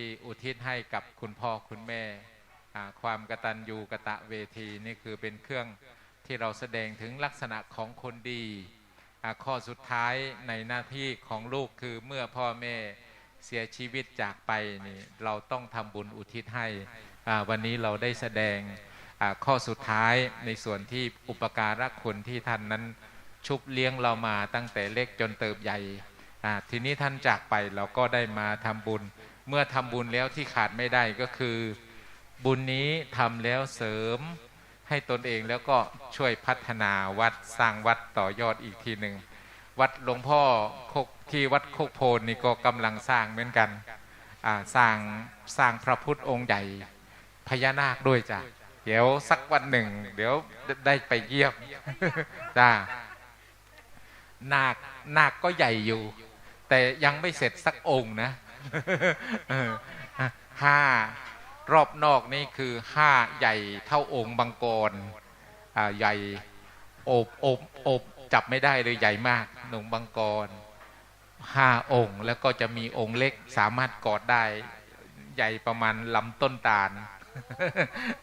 ที่อุทิศให้กับคุณพ่อคุณแม่ความกตัญญูกะตะเวทีนี่คือเป็นเครื่องที่เราแสดงถึงลักษณะของคนดีข้อสุดท้ายในหน้าที่ของลูกคือเมื่อพ่อแม่เสียชีวิตจากไปนี่เราต้องทำบุญอุทิศให้วันนี้เราได้แสดงข้อสุดท้ายในส่วนที่อุปการะคุณที่ท่านนั้นชุบเลี้ยงเรามาตั้งแต่เล็กจนเติบใหญ่ทีนี้ท่านจากไปเราก็ได้มาทำบุญ เมื่อทำบุญแล้วที่ขาดไม่ได้ก็คือ บุญนี้ทำแล้วเสริมให้ตนเองแล้วก็ช่วยพัฒนาวัดสร้างวัดต่อยอดอีกทีหนึ่งวัดหลวงพ่อที่วัดโคกโพนนี่ก็กำลังสร้างเหมือนกันสร้างสร้างพระพุทธองค์ใหญ่พญานาคด้วยจ้ะเดี๋ยวสักวันหนึ่ง เดี๋ยวได้ไปเยี่ยมจ้านาคนาคก็ใหญ่อยู่ แต่ยังไม่เสร็จสักองค์นะ ห้ารอบนอกนี่คือห้าใหญ่เท่าองค์บังกรใหญ่โอบโอบโอบจับไม่ได้เลยใหญ่มากหนุ่งบังกรห้าองค์ แล้วก็จะมีองค์เล็กสามารถกอดได้ใหญ่ประมาณลำต้นตาล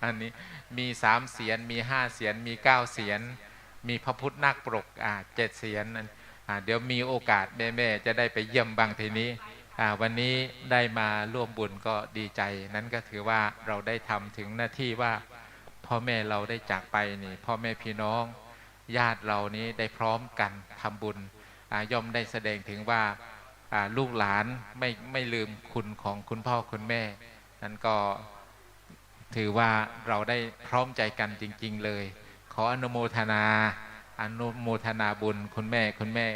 อันนี้มีสามเสียนมีห้าเสียนมีเก้าเสียน มีพระพุทธนาคปรกอ่าเจ็ดเสียนนั่นอ่าเดี๋ยวมีโอกาสแม่ๆจะได้ไปเยี่ยมบางทีนี้ วันนี้ได้มาร่วมบุญก็ดีใจ นั้นก็ถือว่าเราได้ทำถึงหน้าที่ว่าพ่อแม่เราได้จากไปนี่พ่อแม่พี่น้อง ญาติเรานี้ได้พร้อมกันทำบุญย่อมได้แสดงถึงว่าอ่าลูกหลานไม่ไม่ลืมคุณของคุณพ่อคุณแม่ นั้นก็ถือว่าเราได้พร้อมใจกันจริง ๆ เลย ขออนุโมทนา อนุโมทนาบุญ คุณแม่คุณแม่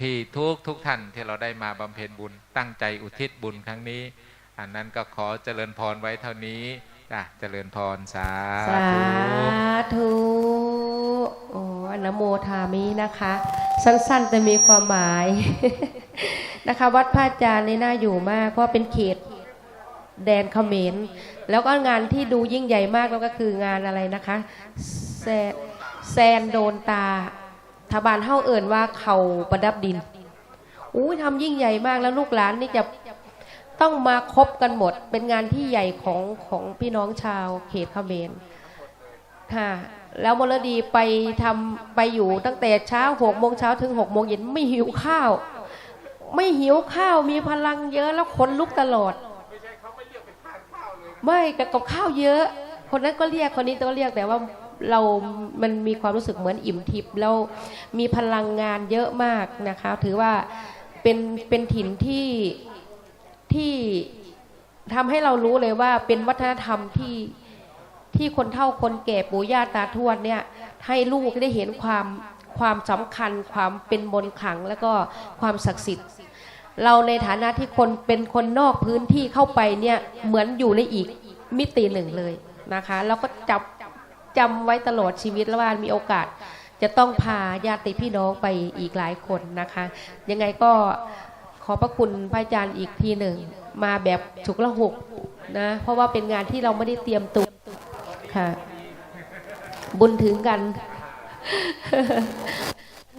พี่ทุกทุกท่านที่เราได้มาบำเพ็ญบุญ ตั้งใจอุทิศบุญครั้งนี้ อันนั้นก็ขอเจริญพรไว้เท่านี้จ้ะเจริญพรสาธุสาธุโอ้อนโมทามินะคะ สั้นๆแต่มีความหมายนะคะ วัดพระอาจารย์นี่น่าอยู่มาก เพราะเป็นเขตแดนเขมรแล้วก็งานที่ดูยิ่งใหญ่มากแล้วก็คืองานอะไรนะคะแซ แซนโดนตาทบานเฮ้าเอิ่นว่าเขาประดับดินอู้ยทำยิ่งใหญ่มากแล้วลูกหลานนี่จะต้องมาครบกันหมด เป็นงานที่ใหญ่ของของพี่น้องชาวเขตเมรค่ะแล้วมรดีไปทำไปอยู่ตั้งแต่เช้าหกโมงเช้าถึงหกโมงเย็นไม่หิวข้าว ไม่หิวข้าวมีพลังเยอะแล้วขนลุกตลอด ไม่กับข้าวเยอะ คนนั้นก็เรียกคนนี้ก็เรียกแต่ว่า เรา มันมีความรู้สึกเหมือนอิ่มทิพย์แล้วมีพลังงานเยอะมากนะคะ ถือว่าเป็นเป็นถิ่นที่ที่ทำให้เรารู้เลยว่าเป็นวัฒนธรรมที่ที่คนเฒ่าคนแก่ปู่ย่าตาทวดเนี่ยให้ลูกได้เห็นความความสำคัญความเป็นมนขังแล้วก็ความศักดิ์สิทธิ์ เราในฐานะที่คนเป็นคนนอกพื้นที่เข้าไปเนี่ยเหมือนอยู่ในอีกมิติหนึ่งเลยนะคะ แล้วก็จับ จำไว้ตลอดชีวิตแล้วว่ามีโอกาส จะต้องพาญาติพี่น้องไปอีกหลายคนนะคะ ยังไงก็ขอพระคุณพระอาจารย์อีกทีหนึ่ง มาแบบฉุกละหุกนะ เพราะว่าเป็นงานที่เราไม่ได้เตรียมตัวค่ะ บุญถึงกัน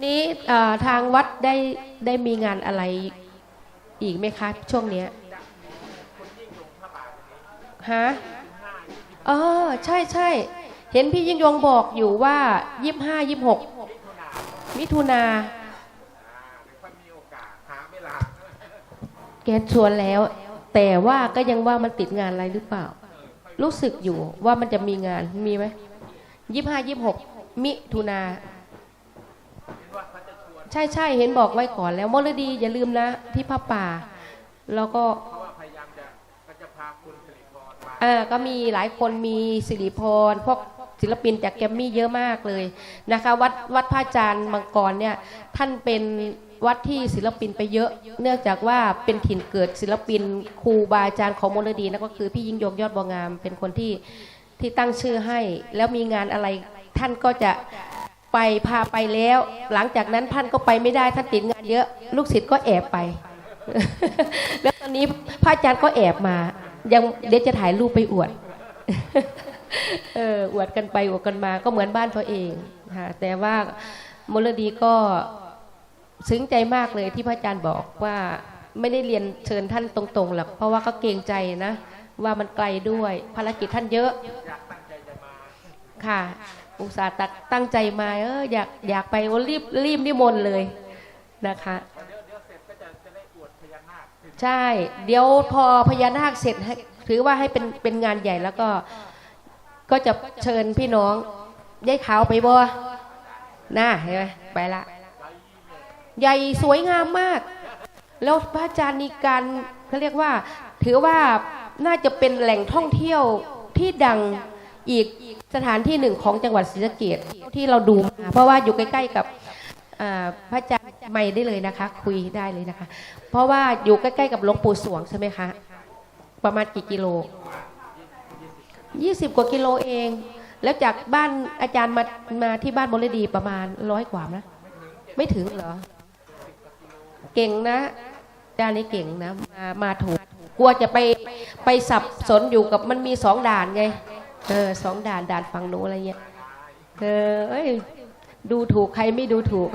นี้ทางวัดได้ได้มีงานอะไรอีกไหมคะ ช่วงเนี้ยฮะเออใช่ใช่ เห็นพี่ยิ่งยงบอกอยู่ว่ายี่ห้ายี่หกมิถุนาแกชวนแล้ว แต่ว่าก็ยังว่ามันติดงานอะไรหรือเปล่า รู้สึกอยู่ว่ามันจะมีงานมีไหมยี่ห้ายี่หกมิถุนาใช่ใช่เห็นบอกไว้ก่อนแล้วมรดีอย่าลืมนะ ที่พระป่า แล้วก็เออก็มีหลายคนมีสิริพรพวก ศิลปินจากแกรมมี่เยอะมากเลยนะคะ วัดวัดพระอาจารย์มังกรเนี่ยท่านเป็นวัดที่ศิลปินไปเยอะ เนื่องจากว่าเป็นถิ่นเกิดศิลปินครูบาอาจารย์ของมรดีนั่นก็คือพี่ยิ่งยงยอดบวงาม เป็นคนที่ที่ตั้งชื่อให้ แล้วมีงานอะไรท่านก็จะไปพาไปแล้ว หลังจากนั้นท่านก็ไปไม่ได้ท่านติดงานเยอะลูกศิษย์ก็แอบไป แล้วตอนนี้พระอาจารย์ก็แอบมา ยังเดี๋ยวจะถ่ายรูปไปอวด เอออวดกันไปอวดกันมาก็เหมือนบ้านตัวเองค่ะแต่ว่ามลดีก็ซึ้งใจมากเลยที่พระอาจารย์บอกว่าไม่ได้เรียนเชิญท่านตรงๆหรอกเพราะว่าก็เกรงใจนะ ว่ามันไกลด้วยภารกิจท่านเยอะค่ะ อุตส่าห์ตักตั้งใจมาเอออยากอยากไปรีบรีบนิมนต์เลยนะคะใช่ เดี๋ยวพอพญานาคเสร็จถือว่าให้เป็นเป็นงานใหญ่แล้วก็ ก็จะเชิญพี่น้องยายขาวไปบ่น่าเห็นไหมไปละ ใหญ่สวยงามมาก แล้วพระอาจารย์มีการเขาเรียกว่า ถือว่าน่าจะเป็นแหล่งท่องเที่ยวที่ดังอีกสถานที่หนึ่งของจังหวัดศรีสะเกดที่เราดูมาเพราะว่าอยู่ใกล้ๆกับพระอาจารย์ไม่ได้เลยนะคะ คุยได้เลยนะคะ เพราะว่าอยู่ใกล้ๆกับหลวงปู่สวงใช่ไหมคะ ประมาณกี่กิโล 20 กว่ากิโลเอง แล้วจากบ้านอาจารย์มามาที่บ้านบรดีประมาณร้อยกว่านะไม่ถึงเหรอ เก่งนะอาจารย์นี่เก่งนะ มามาถูกกลัวจะไปไปสับสนอยู่กับมันมีสองด่านไงเออสองด่านด่านฝั่งโน้นอะไรเงี้ยเออเอ้ยดูถูกใครไม่ดูถูก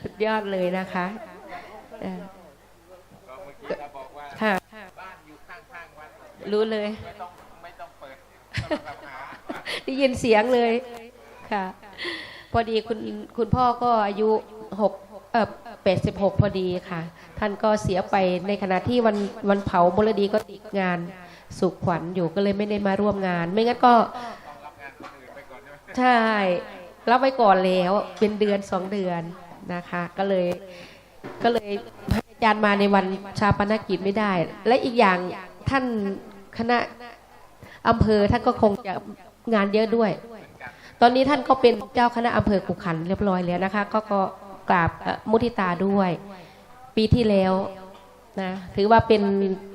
สุดยอดเลยนะคะเออ ก็เมื่อกี้เราบอกว่า ค่ะ บ้านอยู่ข้างๆวัด รู้เลย ไม่ต้องไม่ต้องเปิดโทรศัพท์หาได้ยินเสียงเลยค่ะ พอดีคุณคุณพ่อก็อายุหกเออแปดสิบหกพอดีค่ะ ท่านก็เสียไปในขณะที่วันวันเผาบรดีก็ติดงานสุขขวัญอยู่ก็เลยไม่ได้มาร่วมงาน ไม่งั้นก็ต้องรับงานคนอื่นไปก่อนใช่ไหมใช่รับไว้ก่อนแล้วเป็นเดือนสองเดือนนะคะ ก็เลยก็เลยให้อาจารย์มาในวันชาปนกิจไม่ได้ และอีกอย่างท่าน คณะอำเภอท่านก็คงจะงานเยอะด้วย ตอนนี้ท่านก็เป็นเจ้าคณะอำเภอกุขันเรียบร้อยแล้วนะคะ ก็ก็กราบมุทิตาด้วย ปีที่แล้วนะถือว่าเป็น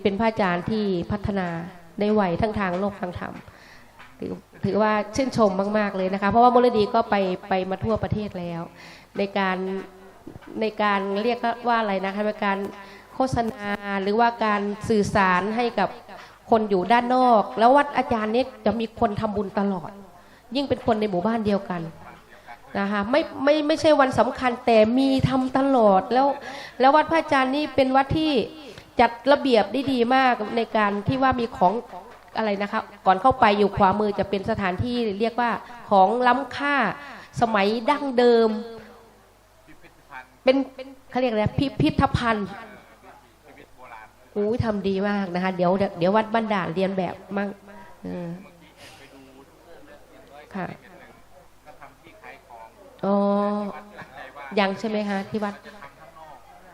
เป็นพระอาจารย์ที่พัฒนาในวัยทั้งทางโลกทางธรรมถือถือว่าชื่นชมมาก ๆ เลยนะคะ เพราะว่ามูลดีก็ไปไปมาทั่วประเทศแล้ว ในการในการเรียกว่าอะไรนะคะในการโฆษณาหรือว่าการสื่อสารให้กับ คนอยู่ด้านนอก แล้ววัดอาจารย์เนี่ยจะมีคนทำบุญตลอด ยิ่งเป็นคนในหมู่บ้านเดียวกันนะคะไม่ไม่ไม่ใช่วันสำคัญแต่มีทำตลอดแล้ว แล้ววัดพระอาจารย์นี่เป็นวัดที่จัดระเบียบได้ดีมากในการที่ว่ามีของอะไรนะคะก่อนเข้าไปอยู่ขวามือจะเป็นสถานที่เรียกว่าของล้ำค่าสมัยดั้งเดิม เป็นเขาเรียกอะไรพิพิธภัณฑ์ อู้ทำดีมากนะคะ เดี๋ยวเดี๋ยววัดบ้านด่าเรียนแบบมั่งค่ะอ๋อยังใช่ไหมคะที่วัด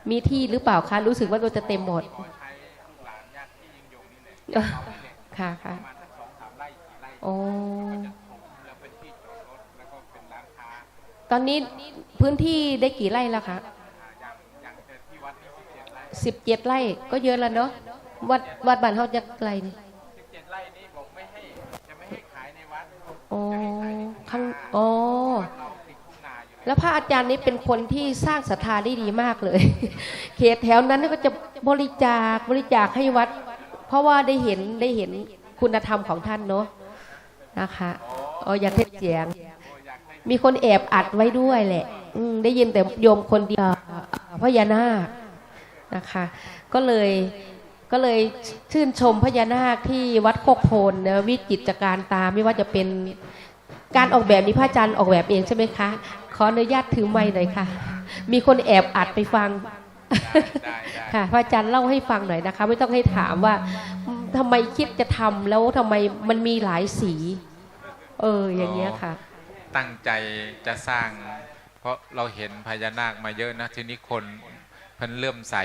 มีที่หรือเปล่าคะรู้สึกว่าเราจะเต็มหมดค่ะค่ะโอ้ตอนนี้พื้นที่ได้กี่ไร่แล้วคะ อ่าอย่างอย่างแต่ที่วัดนี่ สิบเจ็ดไร่สิบเจ็ดไร่ก็เยอะแล้วเนาะวัดวัดบ้านเขาจะไกลนี่สิบเจ็ดไร่นี้ผมไม่ให้จะไม่ให้ขายในวัดอ๋อจะให้ขายในทุ่งข้างนาอ๋อเราติดทุ่งนาอยู่แล้วพระอาจารย์นี่เป็นคนที่สร้างศรัทธาได้ดีมากเลย เขตแถวนั้นก็จะบริจาคบริจาคให้วัด เพราะว่าได้เห็นได้เห็นคุณธรรมของท่านเนาะนะคะอ๋ออยากเทศเสียงโอ้อยากให้มีคนแอบอัดไว้ด้วยแหละ อืมได้ยินแต่โยมคนเดียวพญานาค นะคะ ก็เลยก็เลยชื่นชมพญานาคที่วัดโคกโพนนะวิจิตรการตามไม่ว่าจะเป็นการออกแบบนี้พระอาจารย์ออกแบบเองใช่ไหมคะ ขออนุญาตถือไม้หน่อยค่ะ มีคนแอบอัดไปฟังได้ได้ค่ะพระอาจารย์เล่าให้ฟังหน่อยนะคะ ไม่ต้องให้ถามว่าอืมทำไมคิดจะทำแล้วทำไมมันมีหลายสี เอออย่างเงี้ยค่ะ ตั้งใจจะสร้าง เพราะเราเห็นพญานาคมาเยอะนะทีนี้คนเพิ่นเลื่อมใส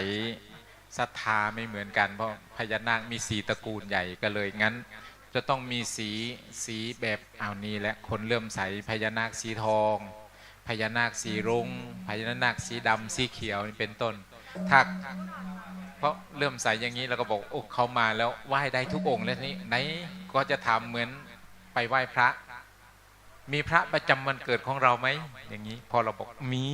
ศรัทธาไม่เหมือนกัน เพราะพญานาคมีสีตระกูลใหญ่ก็เลยงั้น จะต้องมีสีสีแบบเอานี้และคนเลื่อมใสพญานาคสีทองพญานาคสีรุง้งพญานาคสีดำสีเขียวนี่เป็นต้นถ้าเพราะเลื่อมใสอย่างนี้เราก็บอกโอ้เขามาแล้วไหว้ได้ทุกองค์แล้วนี่ไหนก็จะทำเหมือนไปไหว้พระ มีพระประจำวันเกิดของเราไหมอย่างนี้พอเราบอกมี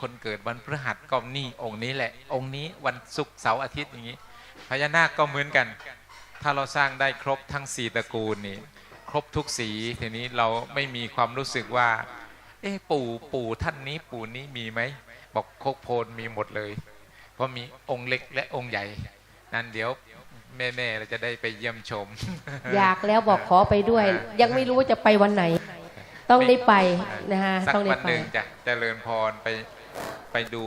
คนเกิดวันพฤหัสก็นี่องค์นี้แหละ องค์นี้วันศุกร์เสาร์อาทิตย์อย่างนี้พญานาคก็เหมือนกัน ถ้าเราสร้างได้ครบทั้งสี่ตระกูลนี่ครบทุกสีทีนี้เราไม่มีความรู้สึกว่า เอ๊ะปู่ปู่ท่านนี้ปู่นี้มีไหมบอกโคกโพนมีหมดเลย เพราะมีองค์เล็กและองค์ใหญ่ นั่นเดี๋ยวแม่ๆเราจะได้ไปเยี่ยมชม อยากแล้วบอกขอไปด้วย ยัยังไม่รู้ว่าจะไปวันไหน ต้องได้ไปนะฮะสักต้องได้วันไป หนึ่งจะเจริญพรไปไปดู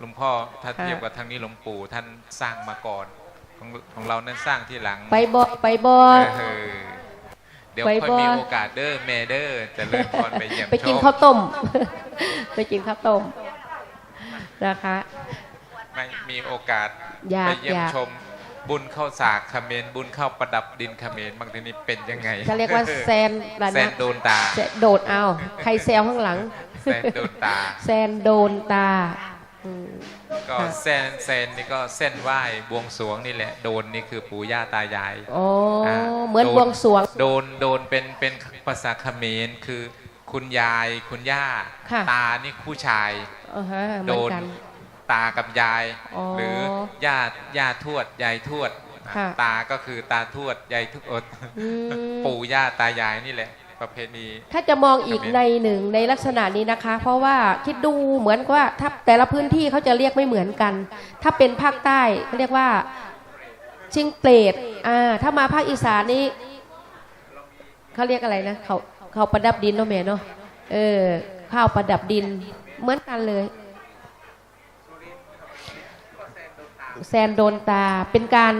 หลวงพ่อถ้าค่ะ เทียบกับทางนี้หลวงปู่ท่านสร้างมาก่อนของของเรานั้นสร้างที่หลังไปบอไปบอ เออเดี๋ยวไปค่อยบ่ มีโอกาสเด้อแม่เด้อเจริญพรไปเยี่ยมไปกินชมข้าวต้ม ไปกินข้าวต้มนะคะ ไม่มีโอกาสอยากไปเยี่ยอมยากชม บุญเข้าสากเขมรบุญเข้าประดับดินเขมรบางทีนี้เป็นยังไงจะเรียกว่าแซนอะไรแซนะนโดนตาแซนโดดเอาใครแซวข้างหลังแซนโดนตาแซนโดนตาอืมก็ค่ะแซนแซนนี่ก็เส้นไหว้บวงสรวงนี่แหละโดนนี่คือปู่ย่าตายายอ๋ออ่าเหมือนโดนบวงสรวง โดนโดนเป็นเป็นภาษาเขมรคือคุณยายคุณย่าค่ะตานี่ผู้ชายอ่าฮะเหมืโดอนนกัน ตากับยายอ๋อหรือญาติญาติทวดยายทวดค่ะตาก็คือตาทวดยายทวดอืมปู่ย่าตายายนี่แหละ ประเพณี ถ้าจะมองอีกครับในหนึ่งในลักษณะนี้นะคะ เพราะว่าคิดดูเหมือนกับว่าถ้าแต่ละพื้นที่เขาจะเรียกไม่เหมือนกัน ถ้าเป็นภาคใต้เขาเรียกว่าชิงเปรตอ่าถ้ามาภาคอีสานนี่เขาเรียกอะไรนะเขาเขาประดับดินเนาะแม่เนาะเออข้าวประดับดินเหมือนกันเลย แซนโดนตา เป็นการ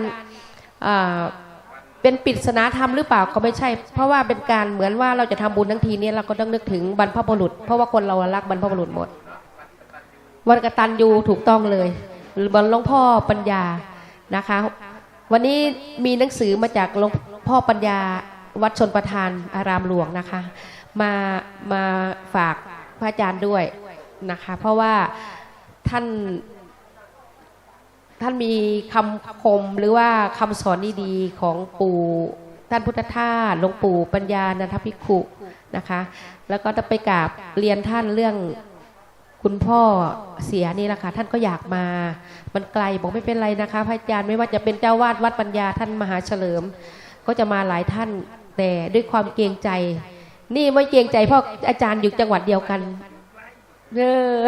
เป็นปริศนาธรรมหรือเปล่าก็ไม่ใช่ เพราะว่าเป็นการเหมือนว่าเราจะทำบุญทั้งทีเนี่ยเราก็ต้องนึกถึงบรรพบุรุษ เพราะว่าคนเรารักบรรพบุรุษหมด วันกตัญญูถูกต้องเลยบรรหลวงพ่อปัญญานะคะ วันนี้มีหนังสือมาจากหลวงพ่อปัญญาวัดชนประทานอารามหลวงนะคะ มามาฝากพระอาจารย์ด้วยนะคะ เพราะว่าท่าน ท่านมีคำคมหรือว่าคำสอนดีๆของปู่ท่านพุทธทาสหลวงปู่ปัญญานันทภิกขุนะคะ แล้วก็จะไปกราบเรียนท่านเรื่องคุณพ่อเสียนี่แหละค่ะท่านก็อยากมา มันไกลบอกไม่เป็นไรนะคะพระอาจารย์ไม่ว่าจะเป็นเจ้าวาดวัดปัญญาท่านมหาเฉลิม ก็จะมาหลายท่านแต่ด้วยความเกรงใจ นี่ไม่เกรงใจเพราะอาจารย์อยู่จังหวัดเดียวกันเออ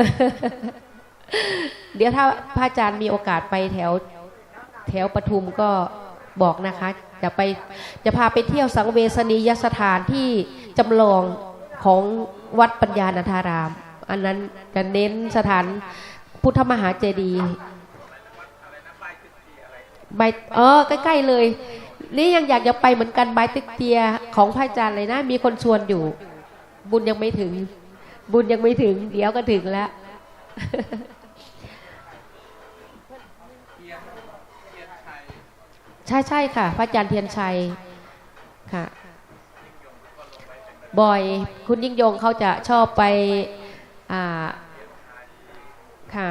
เดี๋ยวถ้าพระอาจารย์มีโอกาสไปแถวแถวปทุมก็บอกนะคะ จะไปจะพาไปเที่ยวสังเวชนียสถานที่จำลองของวัดปัญญาณธาราม อันนั้นจะเน้นสถานพุทธมหาเจดีย์ใบเออใกล้ๆเลย นี่ยังอยากจะไปเหมือนกันใบตึกเตียของพระอาจารย์เลยนะ มีคนชวนอยู่ บุญยังไม่ถึง บุญยังไม่ถึง เดี๋ยวก็ถึงแล้ว ใช่ใช่ค่ะ พระอาจารย์เทียนชัยค่ะ บ่อยคุณยิ่งยงเขาจะชอบไปอ่าค่ะ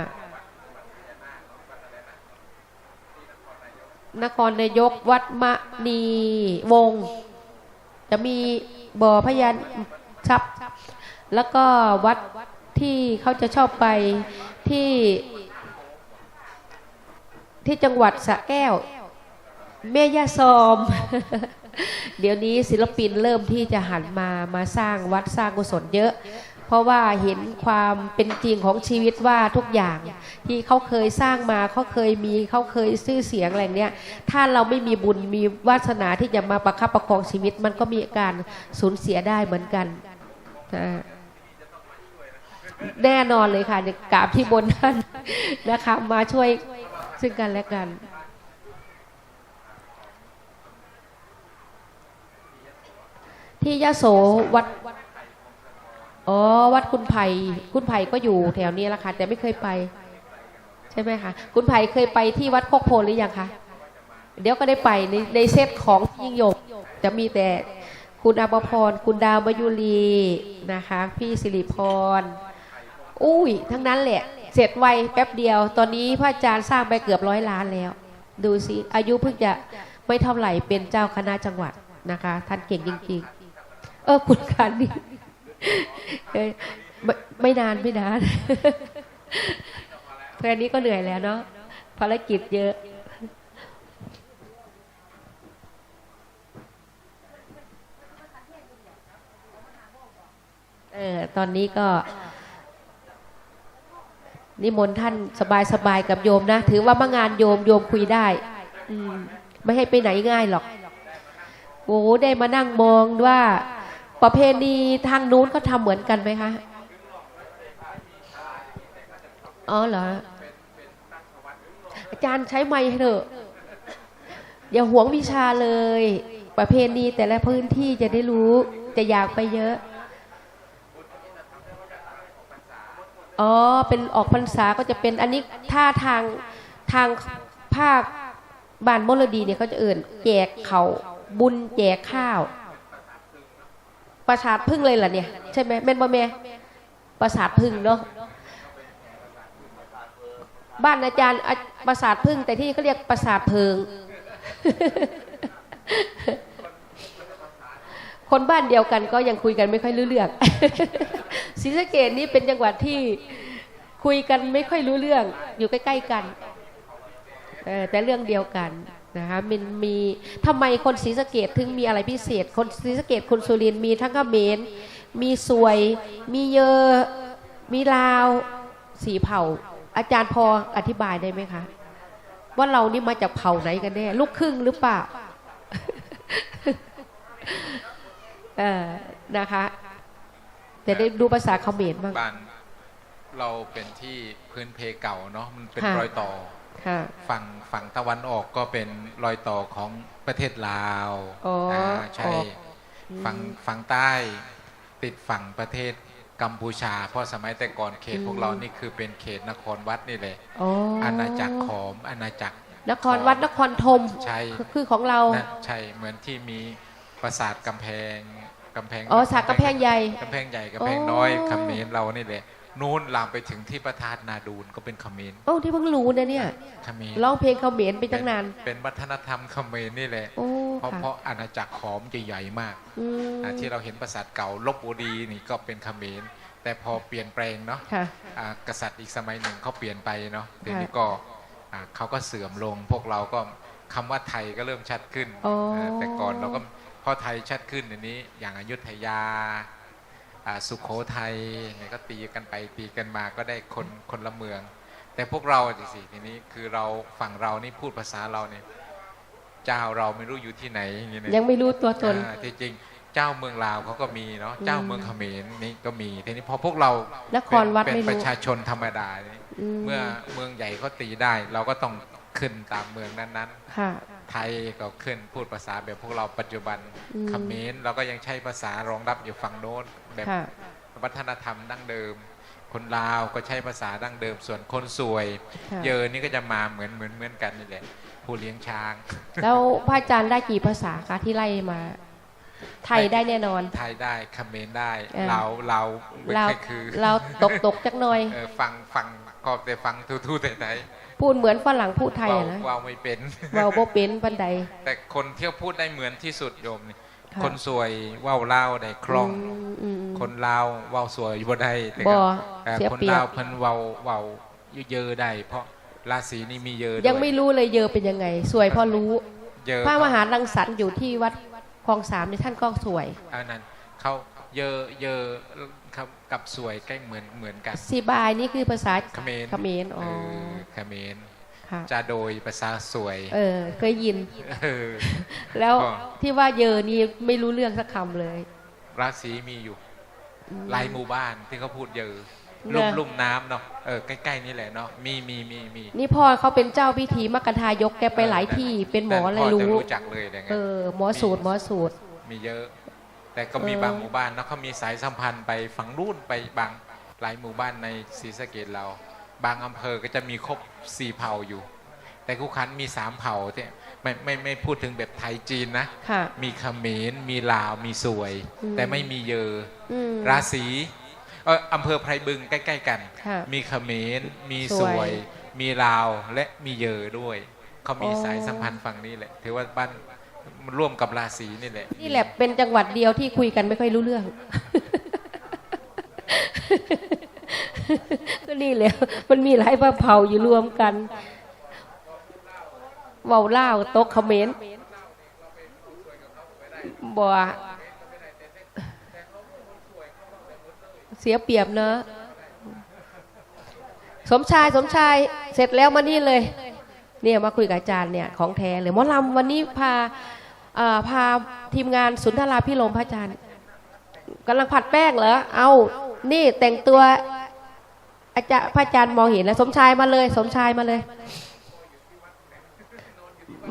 นครนายกวัดมะนีวง จะมีบ่อพยานชับแล้วก็วัด ที่เขาจะชอบไปที่ที่จังหวัดสระแก้วแม่ย่าซอม เดี๋ยวนี้ศิลปินเริ่มที่จะหันมามาสร้างวัดสร้างกุศลเยอะ เพราะว่าเห็นความเป็นจริงของชีวิตว่าทุกอย่าง ที่เขาเคยสร้างมาเขาเคยมีเขาเคยชื่อเสียงอะไรเนี้ยถ้าเราไม่มีบุญมีวาสนาที่จะมาประคับประคองชีวิต มันก็มีการสูญเสียได้เหมือนกันอ่า แน่นอนเลยค่ะเดี๋ยวกราบที่บนท่านนะคะ มาช่วยซึ่งกันและกันที่ยะโสวัดอ๋อวัดคุณไผ่คุณไผ่ก็อยู่แถวนี้ละค่ะแต่ไม่เคยไป ใช่ไหมคะคุณไผ่เคยไปที่วัดโคกโพนหรือยังคะเดี๋ยวก็ได้ไปในในเซตของยิ่งยงจะมีแต่คุณอภพร คุณดาวมายุรีนะคะ พี่สิริพร อุ้ย ทั้งนั้นแหละ เสร็จไวแป๊บเดียว ตอนนี้พระอาจารย์สร้างไปเกือบร้อยล้านแล้ว ดูสิอายุเพิ่งจะไม่เท่าไหร่เป็นเจ้าคณะจังหวัดนะคะ ท่านเก่งจริงๆ เออคุณการนี่เอ้ยไม่ไม่นานไม่นานแค่นี้ก็เหนื่อยแล้วเนาะภารกิจเยอะเออตอนนี้ก็ นิมนต์ท่านสบายๆกับโยมนะ ถือว่ามางานโยมโยมคุยได้ อืมไม่ให้ไปไหนง่ายหรอกโอ้ได้มานั่งมองว่า ประเพณีทางนู้นก็ทำเหมือนกันไหมคะ อ๋อเหรอ อาจารย์ใช้ไม้ให้เถอะ อย่าหวงวิชาเลย ประเพณีแต่ละพื้นที่จะได้รู้ จะอยากไปเยอะ อ๋อ เป็นออกพรรษาก็จะเป็นอันนี้ถ้าทางทางภาคบ้านมลดีเนี่ยเขาจะเอื่นแจกเขาบุญแจกข้าว ประสาทพึ่งเลยล่ะเนี่ย ใช่ไหมแม่นบ่แม่ประสาทพึ่งเนาะบ้านอาจารย์ประสาทพึ่งแต่ที่เขาเรียกประสาทเพิง คนบ้านเดียวกันก็ยังคุยกันไม่ค่อยรู้เรื่องศรีสะเกดนี่เป็นจังหวัดที่คุยกันไม่ค่อยรู้เรื่อง อยู่ใกล้ๆกันแต่เรื่องเดียวกันนะคะมันมีทำไมคนศรีสะเกดถึงมีอะไรพิเศษ คนศรีสะเกดคนสุรินทร์มีทั้งเขมรมีสวย มีเยอมีลาวสีเผ่า อาจารย์พออธิบายได้ไหมคะ ว่าเรานี่มาจากเผ่าไหนกันแน่ลูกครึ่งหรือเปล่า เออนะคะแต่ได้ดูภาษาเขมรบ้างบ้านเราเป็นที่พื้นเพเก่าเนาะมันเป็นค่ะรอยต่อค่ะฝั่งฝั่งตะวันออกก็เป็นรอยต่อของประเทศลาวอ๋ออ่าใช่ออกฝั่งฝั่งใต้ติดฝั่งประเทศกัมพูชา เพราะสมัยแต่ก่อนเขตพวกเรานี่คือเป็นเขตนครวัดนี่แหละอ๋ออาอาณาจักรขอมอาณาจักร นครวัดนครธมใช่คือคือของเรานะใช่เหมือนที่มี ปราสาทกำแพงกำแพงอ๋อสากกำแพงใหญ่กำแพงใหญ่กำแพงน้อยเขมรเรานี่แหละนู้นลามไปถึงที่ประทาดนาดูนก็เป็นเขมรโอ้ที่เพิ่งรู้นะเนี่ยเขมรร้องเพลงเขมรไปตั้งนาน เป็เป็นวัฒนธรรมเขมรนี่แหละโอ้เพราะค่ะเพราะอาณาจักรขอมจะใหญ่มากอืมอ่าที่เราเห็นปราสาทเก่าลบบุรีนี่ก็เป็นเขมรแต่พอเปลี่ยนแปลงเนาะค่ะอ่ากษัตริย์อีกสมัยหนึ่งเขาเปลี่ยนไปเนาะเดี๋ยวค่ะนี้ก็อ่าเขาก็เสื่อมลงพวกเราก็คำว่าไทยก็เริ่มชัดขึ้นอ๋อเออแต่ก่อนเราก็ พอไทยชัดขึ้นเดี๋ยวนี้ อย่างอยุธยาอ่าสุขโขทัยเนี่ยก็ตีกันไปตีกันมาก็ได้คนคนละเมือง แต่พวกเราสิทีนี้คือเราฝั่งเรานี่พูดภาษาเราเนี่ยเจ้าเราไม่รู้อยู่ที่ไหนอย่างนี้นะยังไม่รู้ตัวตนอ่าที่จริงเจ้าเมืองลาวเขาก็มีเนาะอืมเจ้าเมืองเขมรนี่ก็มีทีนี้พอพวกเรานครวัดเป็นไม่เป็นปรู้ระชาชนธรรมดานี่มเมื่อเมืองใหญ่เขาตีได้ เราก็ต้องขึ้นตามเมืองนั้นค่ะๆ ไทยก็ขึ้นพูดภาษาแบบพวกเราปัจจุบันอืมเขมรเราก็ยังใช้ภาษารองรับอยู่ฝั่งโน้นแบบค่ะวัฒนธรรมดั้งเดิม คนลาวก็ใช้ภาษาดั้งเดิม ส่วนคนสวยค่ะเยอะนี่ก็จะมาเหมือนเหมือนเหมือนกันนี่แหละผู้เลี้ยงช้าง แล้วพระอาจารย์ได้กี่ภาษาคะที่ไล่มา ไทยได้แน่นอน ไทยได้เขมรได้เออเราเราไม่เราค่อยคือเราตกตกๆจักหน่อยเออฟังฟังก็แต่ฟังทู่ๆแต่ไหน พูดเหมือนฝรั่งพูดไทยเว้าอะนะเว้าไม่เป็นเราบ่เป็นปันใด แต่คนเที่ยวพูดได้เหมือนที่สุดโยมนี่ค่ะคนสวยเว้าเล่าวได้คล่องมอืมคนลาวเว้าสวยบ่ได้แต่บ่ก็เอ่อเสียคนเปรียบลาวเพิ่นเว้าเว้าเยอะๆได้ เพราะราศีนี่มีเยอะยังไม่ด้วยรู้เลยเยอเป็นยังไง สวยพอรู้เยอะพระมหารังสรรค์อยู่ที่วัดคลองสามในท่านก็สวยอันนั้นเขา เยอะเยอะครับกับสวยใกล้เหมือนเหมือนกันซีบายนี่คือภาษาเขมรเขมรอ๋อเออเขมรค่ะจะโดยภาษาสวย เออ เคยยินเออแล้วก็ที่ว่าเยอนี่ไม่รู้เรื่องสักคำเลย ราศีมีอยู่หลายหมู่บ้านที่เขาพูดเยอะเหรอลุ่มลุ่มน้ำเนาะเออใกล้ๆนี่แหละเนาะมีมีมีมีนี่พ่อเขาเป็นเจ้าพิธีมกทายกแกไปหลายที่เป็นหมอเลยแต่พ่รู้จะรู้จักเลยอะไรเงี้เอยอหมอสูตรหมอสูตร มีเยอะ แต่ก็มีเออบางหมู่บ้านเนาะเขามีสายสัมพันธ์ไปฝั่งนู่นไปบางหลายหมู่บ้านในศรีสะเกดเรา บางอำเภอก็จะมีครบสี่เผ่าอยู่ แต่คุขันมีสามเผ่าที่ไม่ไม่ไม่พูดถึงแบบไทยจีนนะค่ะมีเขมรมีลาวมีสวยอืมแต่ไม่มีเยออืมราศีเอออำเภอไพรบึงใกล้ ๆ กันค่ะมีเขมรมีสสวยวย มีลาวและมีเยอด้วยเขามีอ๋อสายสัมพันธ์ฝั่งนี้แหละถือว่าบ้าน มันร่วมกับราศีนี่แหละนี่แหละเป็นจังหวัดเดียวที่คุยกันไม่ค่อยรู้เรื่อง ก็นี่แหละมันมีหลายพระเผ่าอยู่รวมกันเว้าเล่าวตกเขมรบ่เสียเปรียบเนอะสมชายสมชายเสร็จแล้วมานี่เลย เนี่ยมาคุยกับอาจารย์เนี่ยของแท้เลยหมอลำวันนี้พาพาทีมงานสุนทราพิรมพระอาจารย์กำลังผัดแป้งเหรอเอานี่แต่งตัวอาจารย์พระอาจารย์มองเห็นแล้ว สมชายมาเลย สมชายมาเลย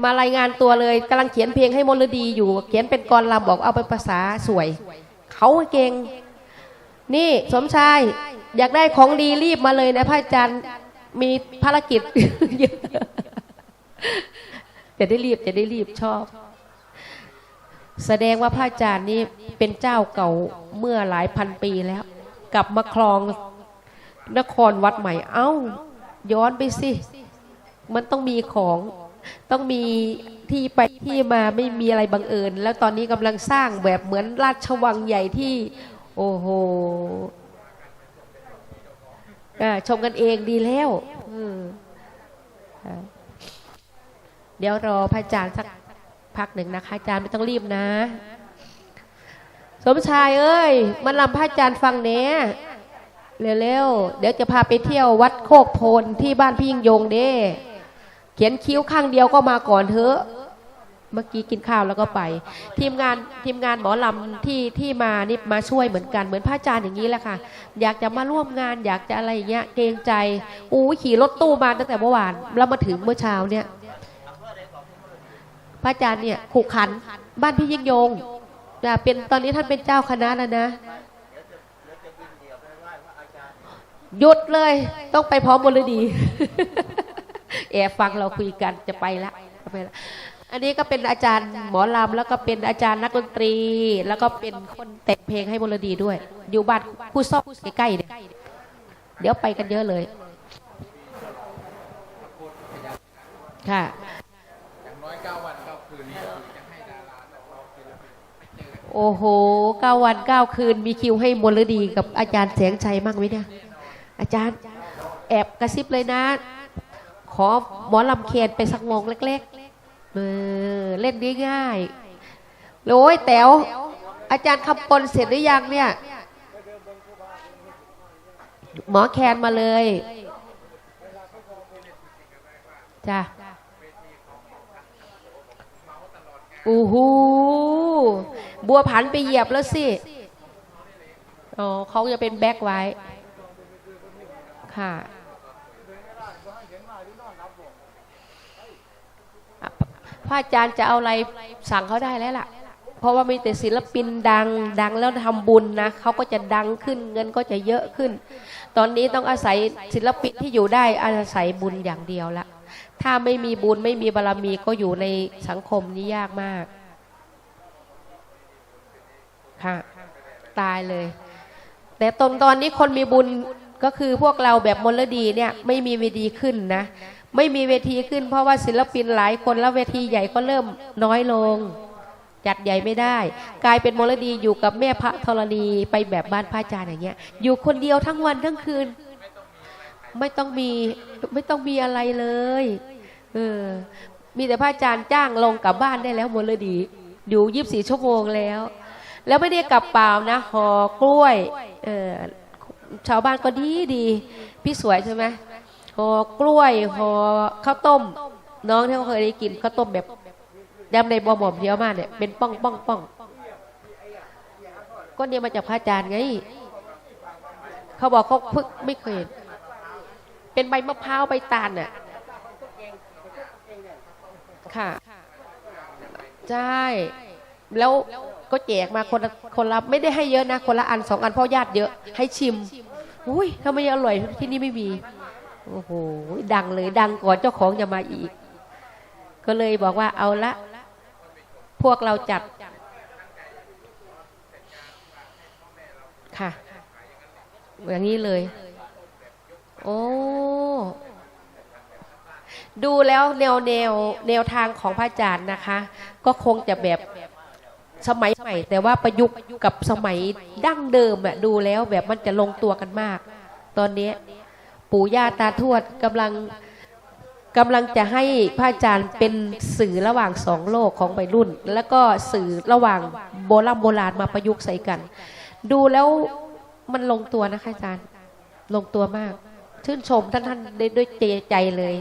มารายงานตัวเลยกำลังเขียนเพลงให้มลดีอยู่ เขียนเป็นกรลำบอกเอาไปภาษาสวย เขาเก่งนี่สมชายอยากได้ของดีรีบมาเลยนะพระอาจารย์มีภารกิจเยอะ จะได้รีบจะได้รีบชอบ แสดงว่าพระอาจารย์นี่เป็นเจ้าเก่าเมื่อหลายพันปีแล้ว กลับมาครองนครวัดใหม่ เอ้า ย้อนไปสิ มันต้องมีของต้องมีที่ไปที่มาไม่มีอะไรบังเอิญ แล้วตอนนี้กำลังสร้างแบบเหมือนราชวังใหญ่ที่ โอ้โหชมกันเองดีแล้วอ เดี๋ยวรอพระอาจารย์สักพักหนึ่งนะคะอาจารย์ไม่ต้องรีบนะ สมชายเอ้ยมันลำพระอาจารย์ฟังเนี้ยเร็วๆเดี๋ยวจะพาไปเที่ยววัดโคกโพนที่บ้านพี่ยิ่งยงเด้เขียนคิ้วข้างเดียวก็มาก่อนเถอะ เมื่อกี้กินข้าวแล้วก็ไป ทีมงานทีมงานหมอลำที่ที่มานี่มาช่วยเหมือนกันเหมือนพระอาจารย์อย่างนี้แหละค่ะ อยากจะมาร่วมงานอยากจะอะไรอย่างเงี้ยเกรงใจอู้ขี่รถตู้มาตั้งแต่เมื่อวานแล้วมาถึงเมื่อเช้าเนี่ย พระอาจารย์เนี่ยขู่ขัน บ้านพี่ยิ่งยงจะเป็นตอนนี้ท่านเป็นเจ้าคณะแล้วนะหยุดเลยต้องไปพร้อมบนฤดีแอบฟังเราคุยกันจะไปละจะไปละอันนี้ก็เป็นอาจารย์หมอลำแล้วก็เป็นอาจารย์นักดนตรี แล้วก็เป็นคนแต่งเพลงให้บนฤดีด้วย อยู่บ้านผู้ซ่อมใกล้ๆเนี่ยเดี๋ยวไปกันเยอะเลย ค่ะอย่างน้อยเก้าวันเก้าคืนนี้ โอ้โหเก้าวันเก้าคืน มีคิวให้มลดีกับอาจารย์แสงชัยมั่งไหมเนี่ย อาจารย์แอบกระซิบเลยนะ ขอหมอลำเคียนไปสักวงเล็กๆเออเล่นง่ายๆโอ้ยแต๋วอาจารย์คำปนเสร็จหรือยังเนี่ย หมอแคนมาเลยจ้ะ อู้หูบัวผันไปเหยียบแล้วสิอ๋อเขาจะเป็นแบ็คไว้ ค่ะพระอาจารย์จะเอาอะไรสั่งเขาได้แล้วล่ะ เพราะว่ามีแต่ศิลปินดังดังแล้วทำบุญนะเขาก็จะดังขึ้นเงินก็จะเยอะขึ้น ตอนนี้ต้องอาศัยศิลปินที่อยู่ได้อาศัยบุญอย่างเดียวละ ถ้าไม่มีบุญไม่มีบารรมีก็อยู่ในสังคมนี้ยากมาก ค่ะ ตายเลย แต่ตอนตอนนี้คนมีบุญก็คือพวกเราแบบมลดีเนี่ย ไม่มีเวทีขึ้นนะ ไม่มีเวทีขึ้น เพราะว่าศิลปินหลายคนแล้วเวทีใหญ่ก็เริ่มน้อยลง จัดใหญ่ไม่ได้ กลายเป็นมลดีอยู่กับแม่พระธรณีไปแบบบ้านพระอาจารย์อย่างเงี้ย อยู่คนเดียวทั้งวันทั้งคืน ไม่ต้องมีไม่ต้องมีอะไรเลย เออ มีแต่พระอาจารย์จ้างลงกลับบ้านได้แล้วมลดีอยู่ยีิบสี่ชั่วโมงแล้ว แล้วไม่ได้กลับเปล่านะห่อกล้วย เออชาวบ้านก็ดีดีพี่สวยใช่ไหมห่อกล้วยห่อข้าวต้ม น้องที่เขาเคยได้กินข้าวต้มแบบยำในบอหม่อมเดียวมาเนี่ยเป็นป้องป้องป้องก็เนี่ยมาจากพระอาจารย์ไง เขาบอกเขาเพิ่งไม่เคยเห็น เป็นใบมะพร้าวใบตาลน่ะค่ะ ใช่ แล้วก็แจกมาคนละคนละไม่ได้ให้เยอะนะ คนละอันสองอันพราะญาติเยอะ ให้ชิม อุ้ยทำไมอร่อยที่นี่ไม่มี โอ้โห ดังเลย ดังก่อนเจ้าของจะมาอีก ก็เลยบอกว่าเอาละ พวกเราจัด ค่ะ อย่างนี้เลย โอ้ดูแล้วแนวแนวแนวทางของพระอาจารย์นะคะ ก็คงจะแบบสมัยใหม่แต่ว่าประยุกต์กับสมัยดั้งเดิมอะดูแล้วแบบมันจะลงตัวกันมาก ตอนนี้ปู่ย่าตาทวดกำลังกำลังจะให้พระอาจารย์เป็นสื่อระหว่างสองโลกของวัยรุ่น แล้วก็สื่อระหว่างโบราณโบราณมาประยุกต์ใส่กัน ดูแล้วมันลงตัวนะคะอาจารย์ ลงตัวมาก ชื่นชมท่านท่านด้วยใจเลย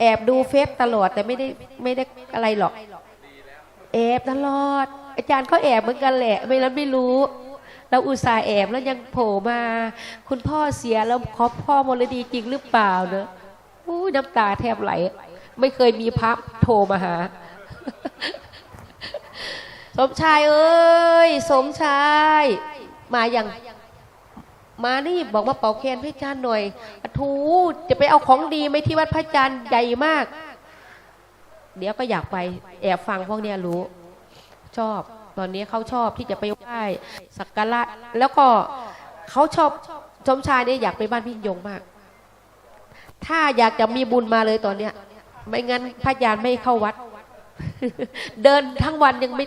แอบดูเฟซตลอดแต่ไม่ได้ไม่ได้อะไรหรอก แอบตลอด อาจารย์ก็แอบเหมือนกันแหละ ไม่แล้วไม่รู้ เราอุตส่าห์แอบแล้วยังโผล่มา คุณพ่อเสียแล้วขอพ่อมรดีจริงหรือเปล่าเนอะอู้น้ำตาแทบไหล ไม่เคยมีพระโทรมาหา สมชายเอ้ย สมชาย มาอย่าง มานี่บอกมาเป่าแคนพระอาจารย์หน่อยอทูจะไปเอาของดีไหมที่วัดพระอาจารย์ใหญ่มาก เดี๋ยวก็อยากไป แอบฟังพวกเนี้ยรู้ ชอบ ตอนนี้เขาชอบที่จะไปไหว้สักการะแล้วก็เขาชอบสมชายเนี่ยอยากไปบ้านพี่ยงมาก ถ้าอยากจะมีบุญมาเลยตอนเนี้ย ไม่งั้นพระอาจารย์ไม่เข้าวัด เดินทั้งวันยังไม่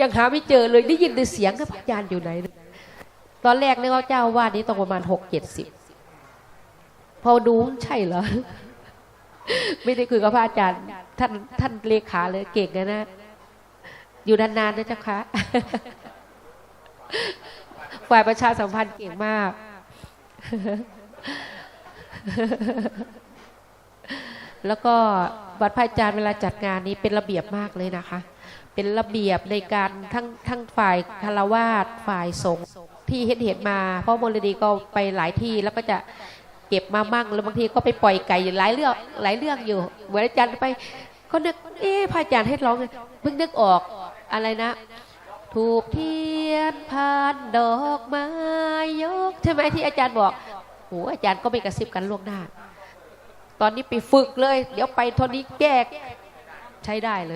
ยังหาไม่เจอเลยได้ยินแต่เสียงกับพระอาจารย์อยู่ไหน ตอนแรกนึกว่าเจ้าวาดนี้ต้องประมาณหกเจ็ดสิบพอดูใช่เหรอ ไม่ได้คุยกับพระอาจารย์ ท่านท่านเลขาเลยเก่งนะนะ อยู่นานๆนะเจ้าคะฝ่ายประชาสัมพันธ์เก่งมาก แล้วก็วัดพระอาจารย์เวลาจัดงานนี้เป็นระเบียบมากเลยนะคะ เป็นระเบียบในการทั้งทั้งฝ่ายคารวาสฝ่ายสงฆ์ ที่เห็นเห็นมา เพราะมลดีก็ไปหลายที่แล้วก็จะเก็บมามั่งแล้วบางทีก็ไปปล่อยไก่หลายเรื่องหลายเรื่องอยู่เหมือนอาจารย์ไปก็นึกเอ๊ะพระอาจารย์ให้ร้องเพิ่งนึกออกอะไรนะ ถูกเทียนพานดอกไม้ยกใช่ไหมที่อาจารย์บอกโหอาจารย์ก็ไม่กระซิบกันล่วงหน้า ตอนนี้ไปฝึกเลย เดี๋ยวไปทนนี้แก้ใช้ได้เลย